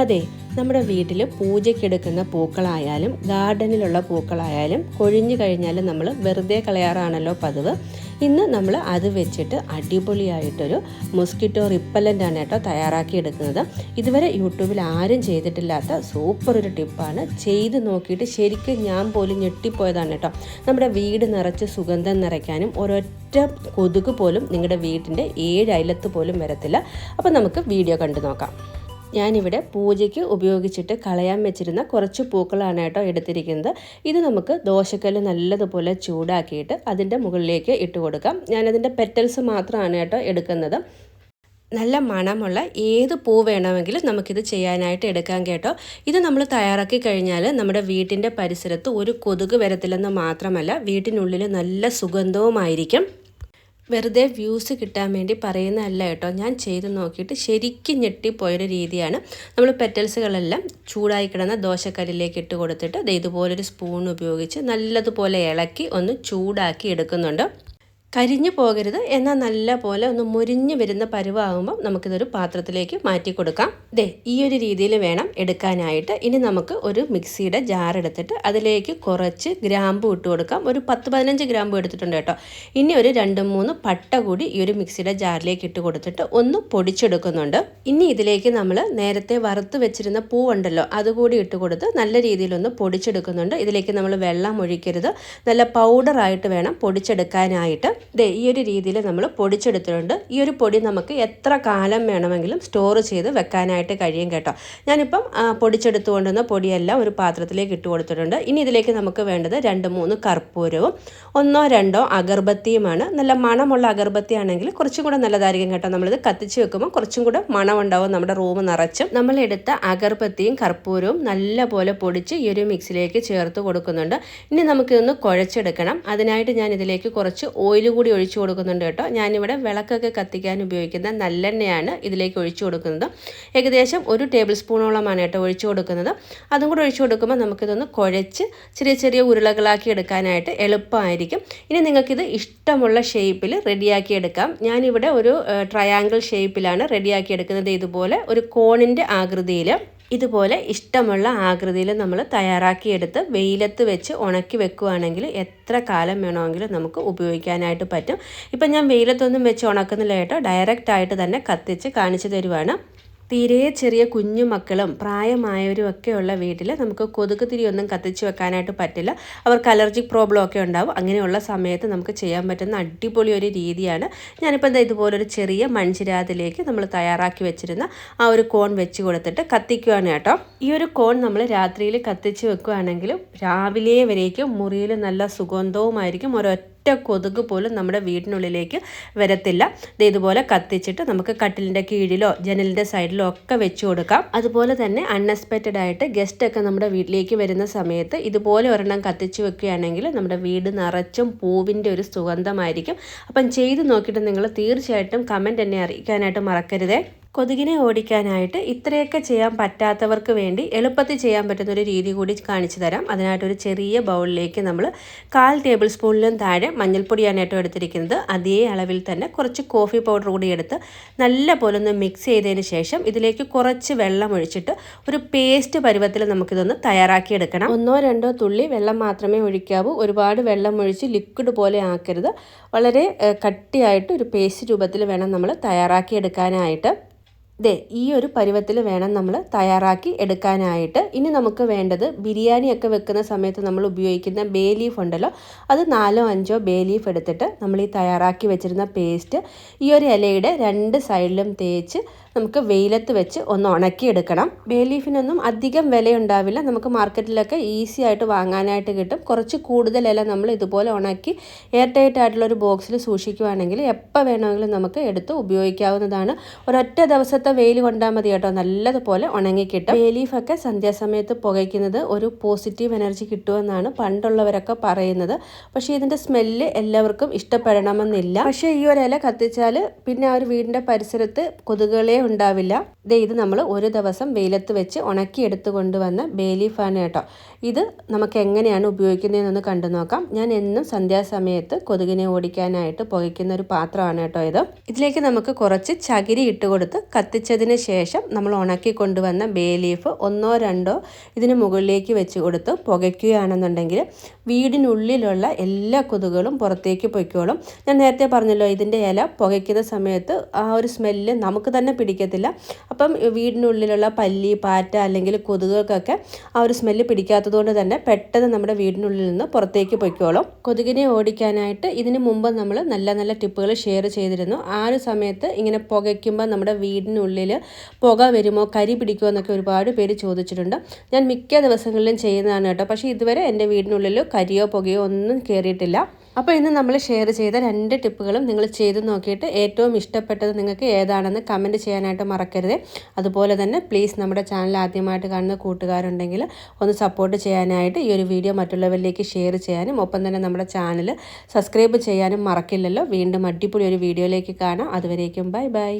അതെ നമ്മുടെ വീട്ടിൽ പൂജയ്ക്കെടുക്കുന്ന പൂക്കളായാലും ഗാർഡനിലുള്ള പൂക്കളായാലും കൊഴിഞ്ഞു കഴിഞ്ഞാൽ നമ്മൾ വെറുതെ കളയാറാണല്ലോ പതിവ്. ഇന്ന് നമ്മൾ അത് വെച്ചിട്ട് അടിപൊളിയായിട്ടൊരു മൊസ്കിറ്റോ റിപ്പല്ലന്റ് ആണ് കേട്ടോ തയ്യാറാക്കി എടുക്കുന്നത് ഇതുവരെ യൂട്യൂബിൽ ആരും ചെയ്തിട്ടില്ലാത്ത സൂപ്പർ ഒരു ടിപ്പാണ്. ചെയ്ത് നോക്കിയിട്ട് ശരിക്കും ഞാൻ പോലും ഞെട്ടിപ്പോയതാണ് കേട്ടോ. നമ്മുടെ വീട് നിറച്ച് സുഗന്ധം നിറയ്ക്കാനും ഒരൊറ്റ കൊതുക് പോലും നിങ്ങളുടെ വീട്ടിന്റെ ഏഴ് അയലത്ത് പോലും വരത്തില്ല. അപ്പോൾ നമുക്ക് വീഡിയോ കണ്ടു നോക്കാം. ഞാനിവിടെ പൂജയ്ക്ക് ഉപയോഗിച്ചിട്ട് കളയാൻ വെച്ചിരുന്ന കുറച്ച് പൂക്കളാണ് കേട്ടോ എടുത്തിരിക്കുന്നത്. ഇത് നമുക്ക് ദോശക്കല്ല് നല്ലതുപോലെ ചൂടാക്കിയിട്ട് അതിന്റെ മുകളിലേക്ക് ഇട്ട് കൊടുക്കാം. ഞാനതിന്റെ പെറ്റൽസ് മാത്രമാണ് കേട്ടോ എടുക്കുന്നത്. നല്ല മണമുള്ള ഏത് പൂ വേണമെങ്കിലും നമുക്കിത് ചെയ്യാനായിട്ട് എടുക്കാം കേട്ടോ. ഇത് നമ്മൾ തയ്യാറാക്കി കഴിഞ്ഞാൽ നമ്മുടെ വീട്ടിന്റെ പരിസരത്ത് ഒരു കൊതുക് വരത്തില്ലെന്ന് മാത്രമല്ല വീട്ടിനുള്ളിൽ നല്ല സുഗന്ധവുമായിരിക്കും. വെറുതെ വ്യൂസ് കിട്ടാൻ വേണ്ടി പറയുന്നതല്ല കേട്ടോ. ഞാൻ ചെയ്ത് നോക്കിയിട്ട് ശരിക്കും ഞെട്ടിപ്പോയൊരു രീതിയാണ്. നമ്മൾ പെറ്റൽസുകളെല്ലാം ചൂടായി കിടന്ന ദോശക്കല്ലിലേക്ക് ഇട്ട് കൊടുത്തിട്ട് ഇതുപോലൊരു സ്പൂൺ ഉപയോഗിച്ച് നല്ലതുപോലെ ഇളക്കി ഒന്ന് ചൂടാക്കി എടുക്കുന്നുണ്ട്. കരിഞ്ഞു പോകരുത്. എന്നാൽ നല്ല പോലെ ഒന്ന് മുരിഞ്ഞു വരുന്ന പരുവാകുമ്പോൾ നമുക്കിതൊരു പാത്രത്തിലേക്ക് മാറ്റി കൊടുക്കാം. ദേ ഈ ഒരു രീതിയിൽ വേണം എടുക്കാനായിട്ട്. ഇനി നമുക്ക് ഒരു മിക്സിയുടെ ജാർ എടുത്തിട്ട് അതിലേക്ക് കുറച്ച് ഗ്രാമ്പു ഇട്ട് കൊടുക്കാം. ഒരു പത്ത് പതിനഞ്ച് ഗ്രാമ്പു എടുത്തിട്ടുണ്ട് കേട്ടോ. ഇനി ഒരു രണ്ട് മൂന്ന് പട്ട കൂടി ഈ ഒരു മിക്സിയുടെ ജാറിലേക്ക് ഇട്ട് കൊടുത്തിട്ട് ഒന്ന് പൊടിച്ചെടുക്കുന്നുണ്ട്. ഇനി ഇതിലേക്ക് നമ്മൾ നേരത്തെ വറുത്ത് വെച്ചിരുന്ന പൂവുണ്ടല്ലോ അതുകൂടി ഇട്ട് കൊടുത്ത് നല്ല രീതിയിലൊന്ന് പൊടിച്ചെടുക്കുന്നുണ്ട്. ഇതിലേക്ക് നമ്മൾ വെള്ളം ഒഴിക്കരുത്. നല്ല പൗഡറായിട്ട് വേണം പൊടിച്ചെടുക്കാനായിട്ട്. ദേ ഈ ഒരു രീതിയിൽ നമ്മൾ പൊടിച്ചെടുത്തിട്ടുണ്ട്. ഈ ഒരു പൊടി നമുക്ക് എത്ര കാലം വേണമെങ്കിലും സ്റ്റോർ ചെയ്ത് വെക്കാനായിട്ട് കഴിയും കേട്ടോ. ഞാനിപ്പം പൊടിച്ചെടുത്തു കൊണ്ടുവന്ന പൊടിയെല്ലാം ഒരു പാത്രത്തിലേക്ക് ഇട്ട് കൊടുത്തിട്ടുണ്ട്. ഇനി ഇതിലേക്ക് നമുക്ക് വേണ്ടത് രണ്ട് മൂന്ന് കർപ്പൂരവും ഒന്നോ രണ്ടോ അഗർബത്തിയുമാണ്. നല്ല മണമുള്ള അഗർബത്തി ആണെങ്കിൽ കുറച്ചും കൂടെ നല്ലതായിരിക്കും കേട്ടോ. നമ്മളിത് കത്തിച്ച് വെക്കുമ്പോൾ കുറച്ചും കൂടെ മണമുണ്ടാവും നമ്മുടെ റൂം നിറച്ചും. നമ്മളെടുത്ത അഗർബത്തിയും കർപ്പൂരവും നല്ലപോലെ പൊടിച്ച് ഈ ഒരു മിക്സിലേക്ക് ചേർത്ത് കൊടുക്കുന്നുണ്ട്. ഇനി നമുക്കിതൊന്ന് കുഴച്ചെടുക്കണം. അതിനായിട്ട് ഞാൻ ഇതിലേക്ക് കുറച്ച് ഓയിൽ കൂടി ഒഴിച്ചു കൊടുക്കുന്നുണ്ട് കേട്ടോ. ഞാനിവിടെ വിളക്കൊക്കെ കത്തിക്കാൻ ഉപയോഗിക്കുന്ന നല്ലെണ്ണയാണ് ഇതിലേക്ക് ഒഴിച്ചു കൊടുക്കുന്നത്. ഏകദേശം ഒരു ടേബിൾ സ്പൂണോളമാണ് കേട്ടോ ഒഴിച്ചു കൊടുക്കുന്നത്. അതും കൂടി ഒഴിച്ചു കൊടുക്കുമ്പോൾ നമുക്കിതൊന്ന് കുഴച്ച് ചെറിയ ചെറിയ ഉരുളകളാക്കി എടുക്കാനായിട്ട് എളുപ്പമായിരിക്കും. ഇനി നിങ്ങൾക്കിത് ഇഷ്ടമുള്ള ഷേപ്പിൽ റെഡിയാക്കി എടുക്കാം. ഞാനിവിടെ ഒരു ട്രയാങ്കിൾ ഷേപ്പിലാണ് റെഡിയാക്കി എടുക്കുന്നത്. ഇതുപോലെ ഒരു കോണിന്റെ ആകൃതിയിൽ. ഇതുപോലെ ഇഷ്ടമുള്ള ആകൃതിയിൽ നമ്മൾ തയ്യാറാക്കിയെടുത്ത് വെയിലത്ത് വെച്ച് ഉണക്കി വെക്കുകയാണെങ്കിൽ എത്ര കാലം വേണമെങ്കിലും നമുക്ക് ഉപയോഗിക്കാനായിട്ട് പറ്റും. ഇപ്പം ഞാൻ വെയിലത്തൊന്നും വെച്ച് ഉണക്കുന്നില്ല കേട്ടോ. ഡയറക്റ്റായിട്ട് തന്നെ കത്തിച്ച് കാണിച്ചു തരുവാണ്. തീരെ ചെറിയ കുഞ്ഞു മക്കളും പ്രായമായവരും ഉള്ള വീട്ടിൽ നമുക്ക് കൊതുക് തിരിയൊന്നും കത്തിച്ച് വെക്കാനായിട്ട് പറ്റില്ല. അവർക്ക് അലർജിക് പ്രോബ്ലം ഒക്കെ ഉണ്ടാവും. അങ്ങനെയുള്ള സമയത്ത് നമുക്ക് ചെയ്യാൻ പറ്റുന്ന അടിപൊളി ഒരു രീതിയാണ്. ഞാനിപ്പോൾ എന്താ ഇതുപോലൊരു ചെറിയ മൺചിരാതിലേക്ക് നമ്മൾ തയ്യാറാക്കി വെച്ചിരുന്ന ആ ഒരു കോൺ വെച്ച് കൊടുത്തിട്ട് കത്തിക്കുകയാണ് കേട്ടോ. ഈ ഒരു കോൺ നമ്മൾ രാത്രിയിൽ കത്തിച്ച് വെക്കുകയാണെങ്കിലും രാവിലെ വരേക്കും മുറിയിൽ നല്ല സുഗന്ധവുമായിരിക്കും. ഒരൊറ്റ ഒറ്റ കൊതുക് പോലും നമ്മുടെ വീടിനുള്ളിലേക്ക് വരത്തില്ല. ഇത് ഇതുപോലെ കത്തിച്ചിട്ട് നമുക്ക് കട്ടിലിന്റെ കീഴിലോ ജനലിന്റെ സൈഡിലോ ഒക്കെ വെച്ച് കൊടുക്കാം. അതുപോലെ തന്നെ അൺഎക്സ്പെക്റ്റഡ് ആയിട്ട് ഗസ്റ്റ് ഒക്കെ നമ്മുടെ വീട്ടിലേക്ക് വരുന്ന സമയത്ത് ഇതുപോലെ ഒരെണ്ണം കത്തിച്ച് വെക്കുകയാണെങ്കിൽ നമ്മുടെ വീട് നിറച്ചും പൂവിന്റെ ഒരു സുഗന്ധമായിരിക്കും. അപ്പം ചെയ്ത് നോക്കിയിട്ട് നിങ്ങൾ തീർച്ചയായിട്ടും കമന്റ് എന്നെ അറിയിക്കാനായിട്ട് മറക്കരുതേ. കൊതുകിനെ ഓടിക്കാനായിട്ട് ഇത്രയൊക്കെ ചെയ്യാൻ പറ്റാത്തവർക്ക് വേണ്ടി എളുപ്പത്തിൽ ചെയ്യാൻ പറ്റുന്ന ഒരു രീതി കൂടി കാണിച്ചു തരാം. അതിനായിട്ടൊരു ചെറിയ ബൗളിലേക്ക് നമ്മൾ കാൽ ടേബിൾ സ്പൂണിലും താഴെ മഞ്ഞൾപ്പൊടിയാണ് ഏറ്റവും എടുത്തിരിക്കുന്നത്. അതേ അളവിൽ തന്നെ കുറച്ച് കോഫി പൗഡർ കൂടി എടുത്ത് നല്ല പോലെ ഒന്ന് മിക്സ് ചെയ്തതിന് ശേഷം ഇതിലേക്ക് കുറച്ച് വെള്ളം ഒഴിച്ചിട്ട് ഒരു പേസ്റ്റ് പരുവത്തിൽ നമുക്കിതൊന്ന് തയ്യാറാക്കിയെടുക്കണം ഒന്നോ രണ്ടോ തുള്ളി വെള്ളം മാത്രമേ ഒഴിക്കാവൂ. ഒരുപാട് വെള്ളം ഒഴിച്ച് ലിക്വിഡ് പോലെ ആക്കരുത്. വളരെ കട്ടിയായിട്ട് ഒരു പേസ്റ്റ് രൂപത്തിൽ വേണം നമ്മൾ തയ്യാറാക്കി എടുക്കാനായിട്ട്. ദേ ഈ ഒരു പരുവത്തിൽ വേണം നമ്മൾ തയ്യാറാക്കി എടുക്കാനായിട്ട്. ഇനി നമുക്ക് വേണ്ടത് ബിരിയാണിയൊക്കെ വെക്കുന്ന സമയത്ത് നമ്മൾ ഉപയോഗിക്കുന്ന ബേ ലീഫ് ഉണ്ടല്ലോ അത് നാലോ അഞ്ചോ ബേ ലീഫ് എടുത്തിട്ട് നമ്മൾ ഈ തയ്യാറാക്കി വെച്ചിരുന്ന പേസ്റ്റ് ഈ ഒരു ഇലയുടെ രണ്ട് സൈഡിലും തേച്ച് നമുക്ക് വെയിലത്ത് വെച്ച് ഒന്ന് ഉണക്കിയെടുക്കണം. ബേ ലീഫിനൊന്നും അധികം വിലയുണ്ടാവില്ല. നമുക്ക് മാർക്കറ്റിലൊക്കെ ഈസി ആയിട്ട് വാങ്ങാനായിട്ട് കിട്ടും. കുറച്ച് കൂടുതൽ ഇല നമ്മൾ ഇതുപോലെ ഉണക്കി എയർ ടൈറ്റ് ആയിട്ടുള്ള ഒരു ബോക്സിൽ സൂക്ഷിക്കുവാണെങ്കിൽ എപ്പോൾ വേണമെങ്കിലും നമുക്ക് എടുത്ത് ഉപയോഗിക്കാവുന്നതാണ്. ഒരൊറ്റ ദിവസത്തെ വെയിൽ കൊണ്ടാൽ മതി കേട്ടോ. നല്ലതുപോലെ ഉണങ്ങിക്കിട്ടും ബേ ലീഫൊക്കെ സന്ധ്യാസമയത്ത് പുകയ്ക്കുന്നത് ഒരു പോസിറ്റീവ് എനർജി കിട്ടുമെന്നാണ് പണ്ടുള്ളവരൊക്കെ പറയുന്നത്. പക്ഷേ ഇതിന്റെ സ്മെല്ല് എല്ലാവർക്കും ഇഷ്ടപ്പെടണമെന്നില്ല. പക്ഷേ ഈ ഒരു ഇല കത്തിച്ചാൽ പിന്നെ ആ ഒരു വീടിന്റെ പരിസരത്ത് കൊതുകുകളെ ഉണ്ടാവില്ല. ദേ ഇത് നമ്മൾ ഒരു ദിവസം വെയിലത്ത് വെച്ച് ഉണക്കി എടുത്തു കൊണ്ടുവന്ന ബേലീഫാണ് കേട്ടോ. ഇത് നമുക്ക് എങ്ങനെയാണ് ഉപയോഗിക്കുന്നതെന്നൊന്ന് കണ്ടു നോക്കാം. ഞാൻ എന്നും സന്ധ്യാസമയത്ത് കൊതുകിനെ ഓടിക്കാനായിട്ട് പുകയ്ക്കുന്ന ഒരു പാത്രമാണ് കേട്ടോ ഇത്. ഇതിലേക്ക് നമുക്ക് കുറച്ച് ചകിരി ഇട്ട് കൊടുത്ത് കത്തിച്ചതിന് ശേഷം നമ്മൾ ഉണക്കി കൊണ്ടുവന്ന ബേ ലീഫ് ഒന്നോ രണ്ടോ ഇതിന് മുകളിലേക്ക് വെച്ച് കൊടുത്ത് പുകയ്ക്കുകയാണെന്നുണ്ടെങ്കിൽ വീടിനുള്ളിലുള്ള എല്ലാ കൊതുകുകളും പുറത്തേക്ക് പൊയ്ക്കോളും. ഞാൻ നേരത്തെ പറഞ്ഞല്ലോ ഇതിന്റെ ഇല പുകയ്ക്കുന്ന സമയത്ത് ആ ഒരു സ്മെല്ല് നമുക്ക് തന്നെ പിടിക്കത്തില്ല. അപ്പം വീടിനുള്ളിലുള്ള പല്ലി പാറ്റ അല്ലെങ്കിൽ കൊതുകുകൾക്കൊക്കെ ആ ഒരു സ്മെല്ല് പിടിക്കാത്തതുകൊണ്ട് തന്നെ പെട്ടെന്ന് നമ്മുടെ വീടിനുള്ളിൽ നിന്ന് പുറത്തേക്ക് പൊയ്ക്കോളും. കൊതുകിനെ ഓടിക്കാനായിട്ട് ഇതിന് മുമ്പ് നമ്മൾ നല്ല നല്ല ടിപ്പുകൾ ഷെയർ ചെയ്തിരുന്നു. ആ ഒരു സമയത്ത് ഇങ്ങനെ പുകയ്ക്കുമ്പോൾ നമ്മുടെ വീടിനുള്ളിൽ പുക വരുമോ കരി പിടിക്കുമോ എന്നൊക്കെ ഒരുപാട് പേര് ചോദിച്ചിട്ടുണ്ട്. ഞാൻ മിക്ക ദിവസങ്ങളിലും ചെയ്യുന്നതാണ് കേട്ടോ. പക്ഷേ ഇതുവരെ എന്റെ വീടിനുള്ളിൽ കരിയോ പുകയോ ഒന്നും കയറിയിട്ടില്ല. അപ്പോൾ ഇന്ന് നമ്മൾ ഷെയർ ചെയ്ത രണ്ട് ടിപ്പുകളും നിങ്ങൾ ചെയ്ത് നോക്കിയിട്ട് ഏറ്റവും ഇഷ്ടപ്പെട്ടത് നിങ്ങൾക്ക് ഏതാണെന്ന് കമന്റ് ചെയ്യാനായിട്ട് മറക്കരുത്. അതുപോലെ തന്നെ പ്ലീസ് നമ്മുടെ ചാനൽ ആദ്യമായിട്ട് കാണുന്ന കൂട്ടുകാരുണ്ടെങ്കിൽ ഒന്ന് സപ്പോർട്ട് ചെയ്യാനായിട്ട് ഈ ഒരു വീഡിയോ മറ്റുള്ളവരിലേക്ക് ഷെയർ ചെയ്യാനും ഒപ്പം തന്നെ നമ്മുടെ ചാനൽ സബ്സ്ക്രൈബ് ചെയ്യാനും മറക്കില്ലല്ലോ. വീണ്ടും അടിപൊളി ഒരു വീഡിയോയിലേക്ക് കാണാം. അതുവരേക്കും ബൈ ബൈ